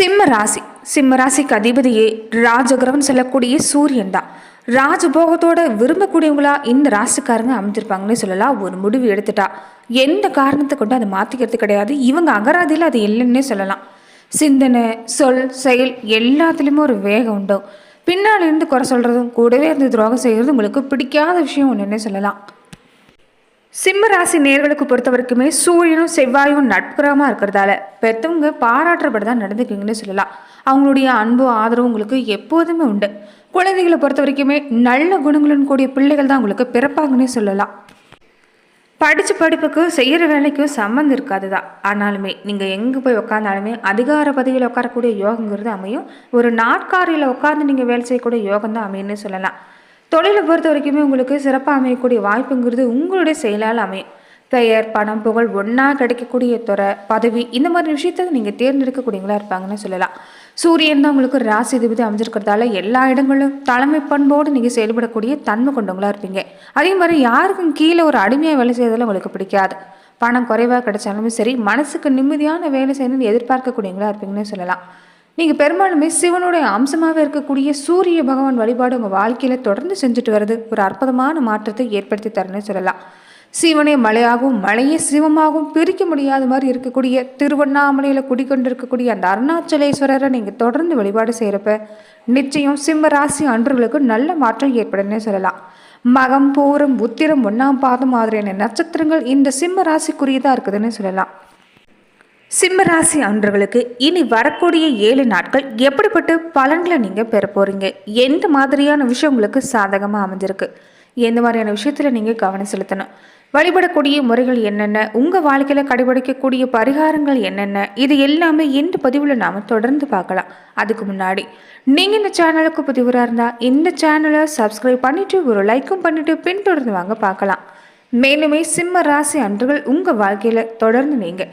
சிம்ம ராசி. சிம்ம ராசிக்கு அதிபதியே ராஜகிரகம் செல்லக்கூடிய சூரியன் தான். ராஜபோகத்தோட விரும்பக்கூடியவங்களா இந்த ராசிக்காரங்க அமைஞ்சிருப்பாங்கன்னு சொல்லலாம். ஒரு முடிவு எடுத்துட்டா. எந்த காரணத்தை கொண்டு அதை மாற்றிக்கிறது கிடையாது. இவங்க அகராதியில் அது இல்லைன்னே சொல்லலாம். சிந்தனை சொல் செயல் எல்லாத்துலேயுமே ஒரு வேகம் உண்டும் பின்னால் இருந்து குறை சொல்கிறதும் கூடவே இருந்து துரோகம் செய்கிறதும் உங்களுக்கு பிடிக்காத விஷயம் ஒன்றுன்னே சொல்லலாம். சிம்ம ராசி நேர்களுக்கு பொறுத்த வரைக்குமே சூரியனும் செவ்வாயும் நட்புறமாக இருக்கிறதால பெற்றவங்க பாராட்டுறபடி தான் நடந்துக்குவீங்கன்னு சொல்லலாம். அவங்களுடைய அன்பு ஆதரவு உங்களுக்கு எப்போதுமே உண்டு. குழந்தைகளை பொறுத்த வரைக்குமே நல்ல குணங்களுடன் கூடிய பிள்ளைகள் தான் உங்களுக்கு பிறப்பாங்கன்னே சொல்லலாம். படித்த படிப்புக்கு செய்கிற வேலைக்கும் சம்மந்தம் இருக்காது தான் ஆனாலுமே நீங்கள் எங்கே போய் உட்காந்தாலுமே அதிகார பதவியில் உட்காரக்கூடிய யோகங்கிறது அமையும். ஒரு நாட்காரியில் உட்காந்து நீங்கள் வேலை செய்யக்கூடிய யோகம் தான் அமையும்னு சொல்லலாம். தொழிலை பொறுத்த வரைக்குமே உங்களுக்கு சிறப்பாக அமையக்கூடிய வாய்ப்புங்கிறது உங்களுடைய செயலால் அமையும். பெயர் பணம் புகழ் ஒன்றா கிடைக்கக்கூடிய துறை பதவி இந்த மாதிரி விஷயத்தை நீங்கள் தேர்ந்தெடுக்கக்கூடியவங்களா இருப்பாங்கன்னு சொல்லலாம். சூரியன் தான் உங்களுக்கு ராசி அதிபதி அமைஞ்சிருக்கிறதால எல்லா இடங்களும் தலைமை பண்போடு நீங்கள் செயல்படக்கூடிய தன்மை கொண்டவங்களா இருப்பீங்க. அதே மாதிரி யாருக்கும் கீழே ஒரு அடிமையாக வேலை செய்யறதுல உங்களுக்கு பிடிக்காது. பணம் குறைவாக கிடைச்சாலுமே சரி மனசுக்கு நிம்மதியான வேலை செய்யணும்னு எதிர்பார்க்கக்கூடியவங்களா இருப்பீங்கன்னு சொல்லலாம். நீங்கள் பெரும்பாலுமே சிவனுடைய அம்சமாக இருக்கக்கூடிய சூரிய பகவான் வழிபாடு உங்கள் வாழ்க்கையில் தொடர்ந்து செஞ்சுட்டு வர்றது ஒரு அற்புதமான மாற்றத்தை ஏற்படுத்தி தரணும்னு சொல்லலாம். சிவனே மலையாகவும் மலையே சிவமாகவும் பிரிக்க முடியாத மாதிரி இருக்கக்கூடிய திருவண்ணாமலையில் குடிக்கொண்டிருக்கக்கூடிய அந்த அருணாச்சலேஸ்வரரை நீங்கள் தொடர்ந்து வழிபாடு செய்கிறப்ப நிச்சயம் சிம்ம ராசி அன்றுகளுக்கு நல்ல மாற்றம் ஏற்படும்னே சொல்லலாம். மகம் பூரம் உத்திரம் ஒன்றாம் பாதம் மாதிரியான நட்சத்திரங்கள் இந்த சிம்ம ராசிக்குரியதாக இருக்குதுன்னு சொல்லலாம். சிம்மராசி அன்றர்களுக்கு இனி வரக்கூடிய ஏழு நாட்கள் எப்படிப்பட்ட பலன்களை நீங்கள் பெற போகிறீங்க எந்த மாதிரியான விஷயம் உங்களுக்கு சாதகமாக அமைஞ்சிருக்கு? எந்த மாதிரியான விஷயத்தில் நீங்கள் கவனம் செலுத்தணும்? வழிபடக்கூடிய முறைகள் என்னென்ன? உங்கள் வாழ்க்கையில் கடைபிடிக்கக்கூடிய பரிகாரங்கள் என்னென்ன? இது எல்லாமே இந்த பதிவில் நாம் தொடர்ந்து பார்க்கலாம். அதுக்கு முன்னாடி நீங்கள் இந்த சேனலுக்கு புதிவராக இருந்தால் இந்த சேனலை சப்ஸ்கிரைப் பண்ணிவிட்டு ஒரு லைக்கும் பண்ணிவிட்டு பின்தொடர்ந்து வாங்க பார்க்கலாம். மேலுமே சிம்ம ராசி அன்றுகள் உங்கள் வாழ்க்கையில் தொடர்ந்து நீங்கள்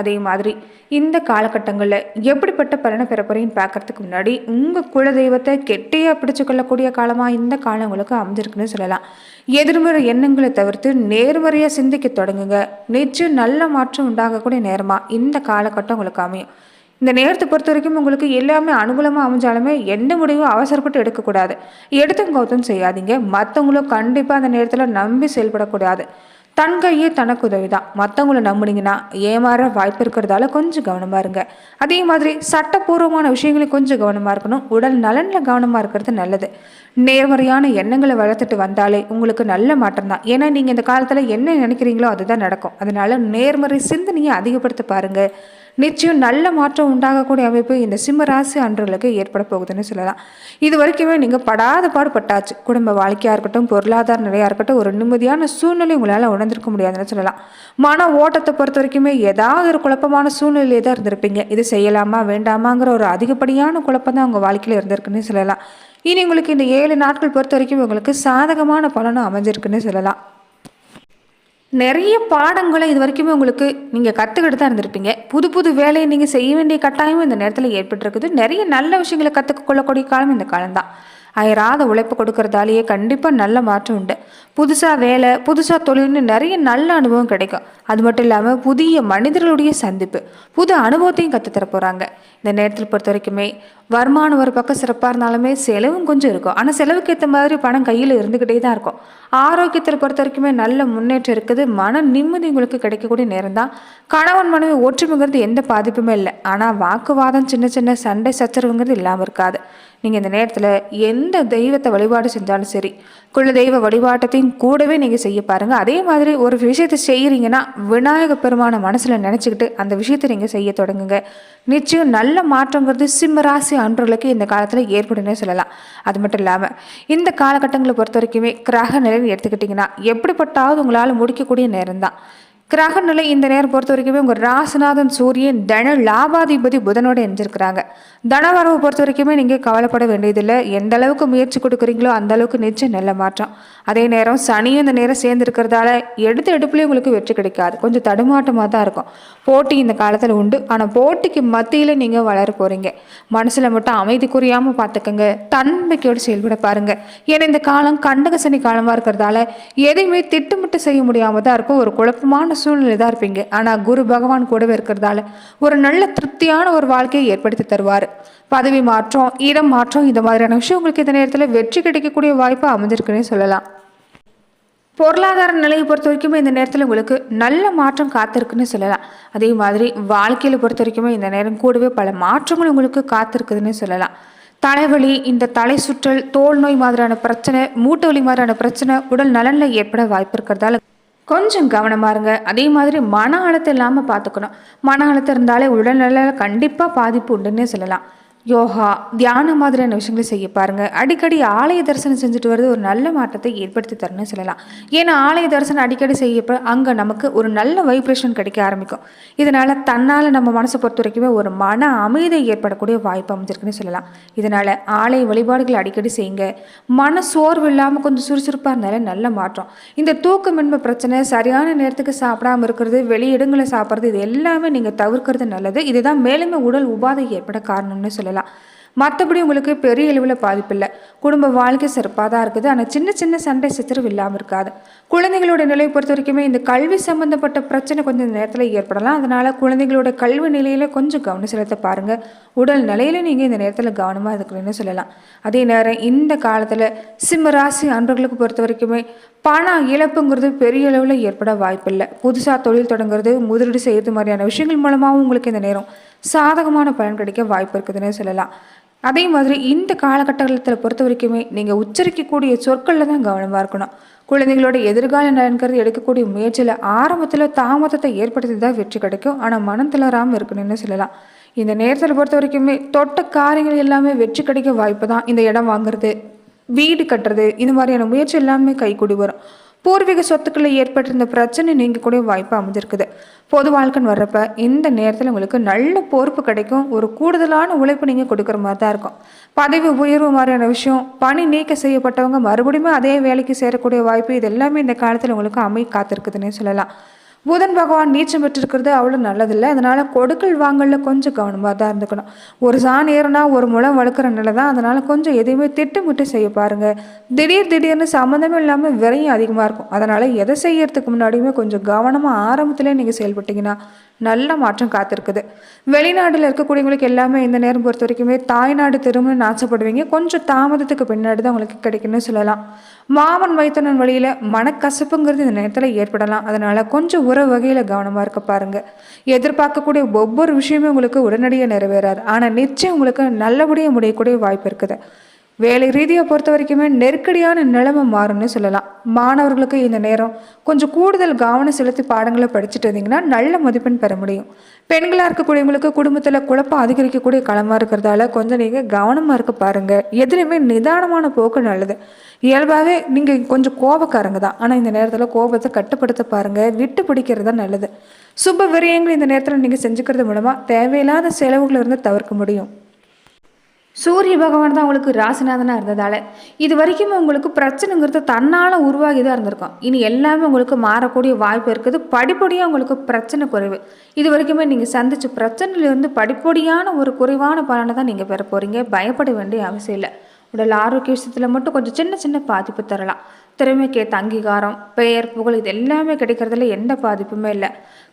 அதே மாதிரி இந்த காலகட்டங்களில் எப்படிப்பட்ட பலனை பெற பார்க்கறதுக்கு முன்னாடி உங்கள் குலதெய்வத்தை கெட்டியாக பிடிச்சு கொள்ளக்கூடிய காலமாக இந்த காலம் உங்களுக்கு அமைஞ்சிருக்குன்னு சொல்லலாம். எதிர்மறை எண்ணங்களை தவிர்த்து நேர்மறையாக சிந்திக்க தொடங்குங்க. நிச்சயம் நல்ல மாற்றம் உண்டாகக்கூடிய நேரமாக இந்த காலகட்டம் உங்களுக்கு அமையும். இந்த நேரத்தை பொறுத்த வரைக்கும் உங்களுக்கு எல்லாமே அனுகூலமாக அமைஞ்சாலுமே எந்த முடிவும் அவசரப்பட்டு எடுக்கக்கூடாது. எடுத்தும் கௌத்தம் செய்யாதீங்க. மற்றவங்களும் கண்டிப்பாக அந்த நேரத்தில் நம்பி செயல்படக்கூடாது. தன் கையே தனக்கு உதவி தான் மற்றவங்கள நம்புனீங்கன்னா ஏமாற வாய்ப்பு இருக்கிறதால கொஞ்சம் கவனமாக இருங்க. அதே மாதிரி சட்டப்பூர்வமான விஷயங்களையும் கொஞ்சம் கவனமாக இருக்கணும். உடல் நலனில் கவனமாக இருக்கிறது நல்லது. நேர்மறையான எண்ணங்களை வளர்த்துட்டு வந்தாலே உங்களுக்கு நல்ல மாற்றம் தான். ஏன்னா நீங்கள் இந்த காலத்தில் என்ன நினைக்கிறீங்களோ அதுதான் நடக்கும். அதனால் நேர்மறை சிந்தனையை அதிகப்படுத்த பாருங்கள் நிச்சயம் நல்ல மாற்றம் உண்டாகக்கூடிய அமைப்பு இந்த சிம்ம ராசி அன்றுகளுக்கு ஏற்பட போகுதுன்னு சொல்லலாம். இது வரைக்குமே நீங்கள் படாத பாடுபட்டாச்சு. குடும்ப வாழ்க்கையாக இருக்கட்டும் பொருளாதார நிலையாக இருக்கட்டும் ஒரு நிம்மதியான சூழ்நிலை உங்களால் உணர்ந்திருக்க முடியாதுன்னு சொல்லலாம். மன ஓட்டத்தை பொறுத்த வரைக்குமே ஏதாவது ஒரு குழப்பமான சூழ்நிலையே தான் இருந்திருப்பீங்க. இது செய்யலாமா வேண்டாமாங்கிற ஒரு அதிகப்படியான குழப்பம் தான் உங்கள் வாழ்க்கையில் இருந்திருக்குன்னு சொல்லலாம். இனி உங்களுக்கு இந்த ஏழு நாட்கள் பொறுத்த வரைக்கும் உங்களுக்கு சாதகமான பலனும் அமைஞ்சிருக்குன்னு சொல்லலாம். நிறைய பாடங்களை இது வரைக்குமே உங்களுக்கு நீங்கள் கற்றுக்கிட்டு தான் இருந்திருப்பீங்க. புது புது வேலையை நீங்கள் செய்ய வேண்டிய கட்டாயமும் இந்த நேரத்தில் ஏற்பட்டிருக்குது. நிறைய நல்ல விஷயங்களை கற்றுக்க கொள்ளக்கூடிய காலம் இந்த காலம்தான். அயராத உழைப்பு கொடுக்கறதாலேயே கண்டிப்பாக நல்ல மாற்றம் உண்டு. புதுசாக வேலை புதுசாக தொழில்னு நிறைய நல்ல அனுபவம் கிடைக்கும். அது மட்டும் இல்லாமல் புதிய மனிதர்களுடைய சந்திப்பு புது அனுபவத்தையும் கற்றுத்தர போகிறாங்க இந்த நேரத்தில் பொறுத்த வரைக்குமே வருமானம் ஒரு பக்கம் சிறப்பாக இருந்தாலுமே செலவும் கொஞ்சம் இருக்கும். ஆனால் செலவுக்கு ஏற்ற மாதிரி பணம் கையில் இருந்துக்கிட்டே தான் இருக்கும். ஆரோக்கியத்தில் பொறுத்த வரைக்குமே நல்ல முன்னேற்றம் இருக்குது. மன நிம்மதி உங்களுக்கு கிடைக்கக்கூடிய நேரம் தான் கணவன் மனைவி ஒற்றுமைங்கிறது எந்த பாதிப்புமே இல்லை. ஆனால் வாக்குவாதம் சின்ன சின்ன சண்டை சச்சரவுங்கிறது இல்லாமல் இருக்காது. நீங்கள் இந்த நேரத்தில் எந்த தெய்வத்தை வழிபாடு செஞ்சாலும் சரி குல தெய்வ வழிபாட்டத்தையும் கூடவே நீங்கள் செய்ய பாருங்கள் அதே மாதிரி ஒரு விஷயத்தை செய்கிறீங்கன்னா விநாயக பெருமான மனசில் நினச்சிக்கிட்டு அந்த விஷயத்தை நீங்கள் செய்ய தொடங்குங்க. நிச்சயம் நல்ல மாற்றங்கிறது சிம்மராசி அன்றுகளுக்கு இந்த காலத்தில் ஏற்படும்னே சொல்லலாம். அது மட்டும் இல்லாமல் இந்த காலகட்டங்களை பொறுத்த வரைக்குமே கிரக நிலைன்னு எடுத்துக்கிட்டிங்கன்னா எப்படிப்பட்டாவது உங்களால் முடிக்கக்கூடிய நேரம் தான் கிரக நிலை இந்த நேரம் பொறுத்த வரைக்குமே உங்கள் ராசிநாதன் சூரியன் தன லாபாதிபதி புதனோட எஞ்சிருக்கிறாங்க தனவரவு பொறுத்த வரைக்குமே நீங்கள் கவலைப்பட வேண்டியதில்லை. எந்த அளவுக்கு முயற்சி கொடுக்குறீங்களோ அந்த அளவுக்கு நிச்சயம் நல்ல மாற்றம். அதே நேரம் சனியும் இந்த நேரம் சேர்ந்துருக்கிறதால எடுத்த எடுப்புலேயும் உங்களுக்கு வெற்றி கிடைக்காது. கொஞ்சம் தடுமாட்டமாக தான் இருக்கும். போட்டி இந்த காலத்தில் உண்டு. ஆனால் போட்டிக்கு மத்தியில் நீங்கள் வளர போகிறீங்க மனசில் மட்டும் அமைதி குறியாமல் பார்த்துக்கோங்க தன்மைக்கோடு செயல்பட பாருங்கள் ஏன்னா இந்த காலம் கண்டக சனி காலமாக இருக்கிறதால எதையுமே திட்டமிட்டு செய்ய முடியாமல் தான் இருக்கும். ஒரு குழப்பமான சூழ்நிலை தான் இருப்பீங்க. ஆனால் குரு பகவான் கூடவே இருக்கிறதால ஒரு நல்ல திருப்தியான ஒரு வாழ்க்கையை ஏற்படுத்தி தருவார். பதவி மாற்றம் இடம் மாற்றம் இந்த மாதிரியான விஷயம் உங்களுக்கு இந்த நேரத்தில் வெற்றி கிடைக்கக்கூடிய வாய்ப்பு அமைஞ்சிருக்குன்னு சொல்லலாம். பொருளாதார நிலையை பொறுத்த வரைக்குமே இந்த நேரத்தில் உங்களுக்கு நல்ல மாற்றம் காத்திருக்குன்னு சொல்லலாம். அதே மாதிரி வாழ்க்கையில் பொறுத்த வரைக்குமே இந்த நேரம் கூடவே பல மாற்றங்கள் உங்களுக்கு காத்திருக்குதுன்னு சொல்லலாம். தலைவலி இந்த தலை சுற்றல் தோல் நோய் மாதிரியான பிரச்சனை மூட்டு வலி மாதிரியான பிரச்சனை உடல் நலனில் ஏற்பட வாய்ப்பு இருக்கிறதால கொஞ்சம் கவனமாக இருங்க. அதே மாதிரி மன அழுத்தம் இல்லாமல் பார்த்துக்கணும் மன அழுத்தம் இருந்தாலே உடல்நல கண்டிப்பாக பாதிப்பு உண்டுன்னே சொல்லலாம். யோகா தியானம் மாதிரியான விஷயங்களை செய்ய பாருங்கள் அடிக்கடி ஆலய தரிசனம் செஞ்சுட்டு வர்றது ஒரு நல்ல மாற்றத்தை ஏற்படுத்தி தரணும்னு சொல்லலாம். ஏன்னா ஆலய தரிசனம் அடிக்கடி செய்யப்போ அங்கே நமக்கு ஒரு நல்ல வைப்ரேஷன் கிடைக்க ஆரம்பிக்கும். இதனால் தன்னால் நம்ம மனசை பொறுத்த வரைக்குமே ஒரு மன அமைதி ஏற்படக்கூடிய வாய்ப்பு அமைஞ்சிருக்குன்னு சொல்லலாம். இதனால் ஆலய வழிபாடுகள் அடிக்கடி செய்யுங்க. மன சோர்வு இல்லாமல் கொஞ்சம் சுறுசுறுப்பாக இருந்தாலே நல்ல மாற்றம். இந்த தூக்கமின்மை பிரச்சனை சரியான நேரத்துக்கு சாப்பிடாம இருக்கிறது வெளியிடங்களை சாப்பிட்றது இது எல்லாமே நீங்கள் தவிர்க்கிறது நல்லது. இதுதான் மேலுமே உடல் உபாதை ஏற்பட காரணம்னு சொல்லலாம். மற்றபடி உங்களுக்கு பெரிய அளவில் பாதிப்பில்லை குடும்ப வாழ்க்கை சிறப்பாக தான் இருக்குது. ஆனால் சின்ன சின்ன சண்டை சித்திரவு இல்லாமல் இருக்காது. குழந்தைகளோட நிலையை பொறுத்த வரைக்குமே இந்த கல்வி சம்மந்தப்பட்ட பிரச்சனை கொஞ்சம் இந்த நேரத்தில் ஏற்படலாம். அதனால் குழந்தைகளோட கல்வி நிலையில் கொஞ்சம் கவனம் செலுத்த பாருங்கள் உடல் நிலையில் நீங்கள் இந்த நேரத்தில் கவனமாக இருக்கிறீங்கன்னு சொல்லலாம். அதே நேரம் இந்த காலத்தில் சிம்ம ராசி அன்பர்களுக்கு பொறுத்த வரைக்குமே பண இழப்புங்கிறது பெரிய அளவில் ஏற்பட வாய்ப்பில்லை. புதுசாக தொழில் தொடங்குறது முதலீடு செய்கிறது மாதிரியான விஷயங்கள் மூலமாகவும் உங்களுக்கு இந்த நேரம் சாதகமான பலன் கிடைக்க வாய்ப்பு இருக்குதுன்னே சொல்லலாம். அதே மாதிரி இந்த காலகட்டத்தில் பொறுத்த வரைக்குமே நீங்கள் உச்சரிக்கக்கூடிய சொற்களில் தான் கவனமாக இருக்கணும். குழந்தைகளோட எதிர்கால நலன்கிறது எடுக்கக்கூடிய முயற்சியில் ஆரம்பத்தில் தாமதத்தை ஏற்படுத்தி தான் வெற்றி கிடைக்கும். ஆனால் மனம் தளராமல் இருக்கணும்னு சொல்லலாம். இந்த நேரத்தில் பொறுத்த வரைக்குமே தொட்ட காரியங்கள் எல்லாமே வெற்றி கிடைக்க வாய்ப்பு தான் இந்த இடம் வாங்குறது. வீடு கட்டுறது இந்த மாதிரியான முயற்சி எல்லாமே கைகூடி வரும். பூர்வீக சொத்துக்களில் ஏற்பட்டிருந்த பிரச்சனை நீங்கள் கூட வாய்ப்பு அமைஞ்சிருக்குது. பொது வாழ்க்கைன்னு வர்றப்ப இந்த நேரத்தில் உங்களுக்கு நல்ல பொறுப்பு கிடைக்கும். ஒரு கூடுதலான உழைப்பு நீங்கள் கொடுக்குற மாதிரி தான் இருக்கும். பதவி உயர்வு மாதிரியான விஷயம் பணி நீக்க செய்யப்பட்டவங்க மறுபடியும் அதே வேலைக்கு சேரக்கூடிய வாய்ப்பு இது எல்லாமே இந்த காலத்தில் உங்களுக்கு அமை காத்திருக்குதுன்னே சொல்லலாம். புதன் பகவான் நீச்சம் பெற்றிருக்கிறது அவ்வளோ நல்லதில்லை. அதனால் கொடுக்கல் வாங்கல கொஞ்சம் கவனமாக தான் இருந்துக்கணும். ஒரு சாண் ஏறுனா ஒரு முளம் வளர்க்குற நிலை தான். அதனால் கொஞ்சம் எதையுமே திட்டமிட்டு செய்ய பாருங்கள் திடீர் திடீர்னு சம்மந்தமே இல்லாமல் விரையும் அதிகமாக இருக்கும். அதனால் எதை செய்யறதுக்கு முன்னாடியுமே கொஞ்சம் கவனமாக ஆரம்பத்திலே நீங்கள் செயல்பட்டீங்கன்னா நல்ல மாற்றம் காத்திருக்குது. வெளிநாட்டில் இருக்கக்கூடியவங்களுக்கு எல்லாமே இந்த நேரம் பொறுத்த வரைக்குமே தாய்நாடு திரும்பணும்னு ஆசைப்படுவீங்க. கொஞ்சம் தாமதத்துக்கு பின்னாடி தான் உங்களுக்கு கிடைக்கும்னு சொல்லலாம். மாமன் மைத்தனன் வழியில் மனக்கசப்புங்கிறது இந்த நேரத்தில் ஏற்படலாம். அதனால் கொஞ்சம் உறவு வகையில் கவனமாக இருக்க பாருங்கள் எதிர்பார்க்கக்கூடிய ஒவ்வொரு விஷயமே உங்களுக்கு உடனடியாக நிறைவேறாது. ஆனால் நிச்சயம் உங்களுக்கு நல்லபடியாக முடியக்கூடிய வாய்ப்பு இருக்குது. வேலை ரீதியை பொறுத்த வரைக்குமே நெருக்கடியான நிலைமை மாறும்னு சொல்லலாம். மாணவர்களுக்கு இந்த நேரம் கொஞ்சம் கூடுதல் கவனம் செலுத்தி பாடங்களை படிச்சுட்டு இருந்தீங்கன்னா நல்ல மதிப்பெண் பெற முடியும். பெண்களாக இருக்கக்கூடியவங்களுக்கு குடும்பத்தில் குழப்பம் அதிகரிக்கக்கூடிய களமாக இருக்கிறதால கொஞ்சம் நீங்கள் கவனமாக இருக்க பாருங்கள் எதுலையுமே நிதானமான போக்கு நல்லது. இயல்பாகவே நீங்கள் கொஞ்சம் கோபக்காரங்க தான். ஆனால் இந்த நேரத்தில் கோபத்தை கட்டுப்படுத்த பாருங்கள் விட்டு பிடிக்கிறது தான் நல்லது. சுப விரயங்கள் இந்த நேரத்தில் நீங்கள் செஞ்சுக்கிறது மூலமாக தேவையில்லாத செலவுகளிலிருந்து தவிர்க்க முடியும். சூரிய பகவான் தான் உங்களுக்கு ராசிநாதனாக இருந்ததால் இது வரைக்கும் உங்களுக்கு பிரச்சனைங்கிறது தன்னால் உருவாகி தான் இருந்திருக்கும். இனி எல்லாமே உங்களுக்கு மாறக்கூடிய வாய்ப்பு இருக்குது. படிப்படியாக உங்களுக்கு பிரச்சனை குறைவு. இது வரைக்குமே நீங்கள் சந்தித்த பிரச்சனையிலேருந்து படிப்படியான ஒரு குறைவான பலனை தான் நீங்கள் பெற போகிறீங்க பயப்பட வேண்டிய அவசியம் இல்லை. உடல் ஆரோக்கிய விஷயத்தில் மட்டும் கொஞ்சம் சின்ன சின்ன பாதிப்பு தரலாம். திறமைக்கேற்ற அங்கீகாரம் பெயர் புகழ் இது எல்லாமே கிடைக்கிறதுல எந்த பாதிப்புமே இல்லை.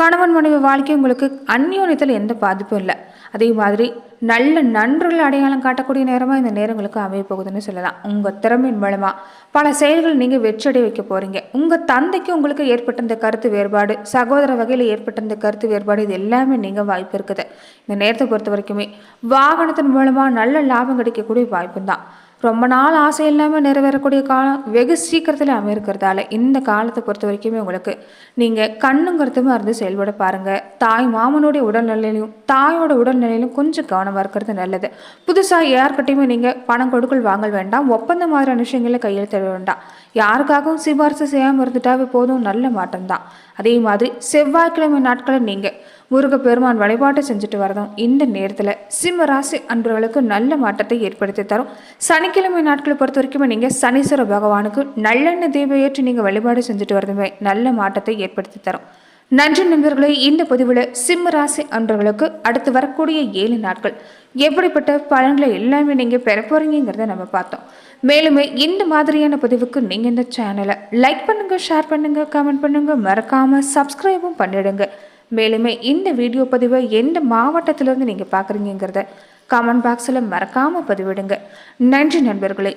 கணவன் மனைவி வாழ்க்கை உங்களுக்கு அந்யோன்யத்தில் எந்த பாதிப்பும் இல்லை. அதே மாதிரி நல்ல நன்றுகள் அடையாளம் காட்டக்கூடிய நேரமாக இந்த நேரங்களுக்கு அமைய போகுதுன்னு சொல்லலாம். உங்கள் திறமையின் மூலமாக பல செயல்கள் நீங்கள் வெற்றடை வைக்க போகிறீங்க உங்கள் தந்தைக்கு உங்களுக்கு ஏற்பட்ட இந்த கருத்து வேறுபாடு சகோதர வகையில் ஏற்பட்ட இந்த கருத்து வேறுபாடு இது எல்லாமே நீங்கள் வாய்ப்பு இருக்குது. இந்த நேரத்தை பொறுத்த வரைக்குமே வாகனத்தின் மூலமாக நல்ல லாபம் கிடைக்கக்கூடிய வாய்ப்பு தான். ரொம்ப நாள் ஆசை இல்லாமல் நிறைவேறக்கூடிய காலம் வெகு சீக்கிரத்தில் அமைக்கிறதால இந்த காலத்தை பொறுத்த வரைக்குமே உங்களுக்கு நீங்கள் கண்ணுங்கிறதுமா இருந்து செயல்பட பாருங்கள் தாய் மாமனுடைய உடல்நிலையிலும் தாயோட உடல்நிலையிலும் கொஞ்சம் கவனமாக இருக்கிறது நல்லது. புதுசாக யார்கிட்டையுமே நீங்கள் பணம் கொடுக்கல் வாங்கல் வேண்டாம். ஒப்பந்த மாதிரியான விஷயங்களில் கையெழுத்திட வேண்டாம். யாருக்காகவும் சிபாரிசு செய்யாமல் இருந்துட்டாவே போதும் நல்ல மாற்றம்தான். அதே மாதிரி செவ்வாய்க்கிழமை நாட்களை நீங்கள் முருகப்பெருமான் வழிபாட்டை செஞ்சுட்டு வரதும் இந்த நேரத்தில் சிம்ம ராசி அன்பர்களுக்கு நல்ல மாற்றத்தை ஏற்படுத்தி தரும். சனிக்கிழமை நாட்களை பொறுத்த வரைக்கும் நீங்கள் சனீஸ்வர பகவானுக்கு நல்லெண்ணெய் தீபம் ஏற்றி நீங்கள் வழிபாடு செஞ்சுட்டு வரதுமே நல்ல மாற்றத்தை ஏற்படுத்தி தரும். நன்றி நண்பர்களே இந்த பதிவில் சிம்ம ராசி அன்பர்களுக்கு அடுத்து வரக்கூடிய ஏழு நாட்கள் எப்படிப்பட்ட பலன்களை எல்லாமே நீங்கள் பெற போகிறீங்கிறத நம்ம பார்த்தோம். மேலுமே இந்த மாதிரியான பதிவுக்கு நீங்கள் இந்த சேனலை லைக் பண்ணுங்கள் ஷேர் பண்ணுங்கள் கமெண்ட் பண்ணுங்கள் மறக்காமல் சப்ஸ்கிரைபும் பண்ணிடுங்க. மேலுமே இந்த வீடியோ பதிவை எந்த மாவட்டத்திலேருந்து நீங்கள் பார்க்குறீங்கிறத கமெண்ட் பாக்ஸில் மறக்காமல் பதிவிடுங்க. நன்றி நண்பர்களே.